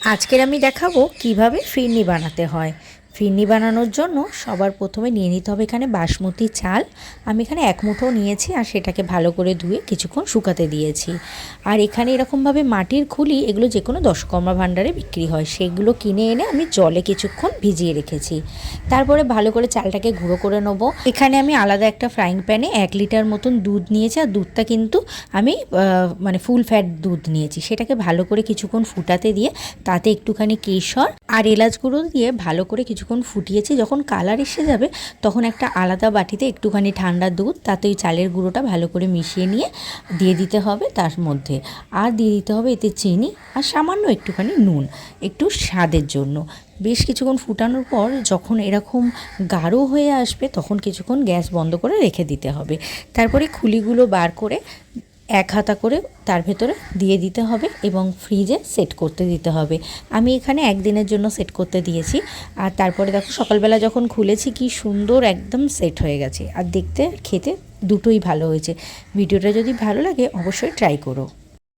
আজকের আমি দেখাবো কীভাবে ফিরনি বানাতে হয়। ফিরনি বানানোর জন্য সবার প্রথমে নিয়ে নিতে হবে এখানে বাসমতি চাল। আমি এখানে এক মুঠো নিয়েছি আর সেটাকে ভালো করে ধুয়ে কিছুক্ষণ শুকাতে দিয়েছি। আর এখানে এরকমভাবে মাটির খুলি, এগুলো যে কোনো দশকর্মা ভাণ্ডারে বিক্রি হয়, সেগুলো কিনে এনে আমি জলে কিছুক্ষণ ভিজিয়ে রেখেছি। তারপরে ভালো করে চালটাকে গুঁড়ো করে নেব। এখানে আমি আলাদা একটা ফ্রাইং প্যানে এক লিটার মতন দুধ নিয়েছি, আর দুধটা কিন্তু আমি মানে ফুল ফ্যাট দুধ নিয়েছি। সেটাকে ভালো করে কিছুক্ষণ ফুটাতে দিয়ে তাতে একটুখানি কেশর আর এলাচ গুঁড়ো দিয়ে ভালো করে কিছুক্ষণ ফুটিয়েছি, যখন কালার এসে যাবে, তখন একটা আলাদা বাটিতে একটুখানি ঠান্ডা দুধ, তাতে ওই চালের গুঁড়োটা ভালো করে মিশিয়ে নিয়ে দিয়ে দিতে হবে তার মধ্যে। আর দিয়ে দিতে হবে এতে চিনি আর সামান্য একটুখানি নুন, একটু স্বাদের জন্য। বেশ কিছুক্ষণ ফুটানোর পর যখন এরকম গাঢ় হয়ে আসবে, তখন কিছুক্ষণ গ্যাস বন্ধ করে রেখে দিতে হবে। তারপরে খুলিগুলো বার করে এক হাতা করে তার ভেতরে দিয়ে দিতে হবে এবং ফ্রিজে সেট করতে দিতে হবে। আমি এখানে একদিনের জন্য সেট করতে দিয়েছি। আর তারপরে দেখো সকালবেলা যখন খুলেছি কি সুন্দর একদম সেট হয়ে গেছে। আর দেখতে খেতে দুটোই ভালো হয়েছে। ভিডিওটা যদি ভালো লাগে অবশ্যই ট্রাই করো।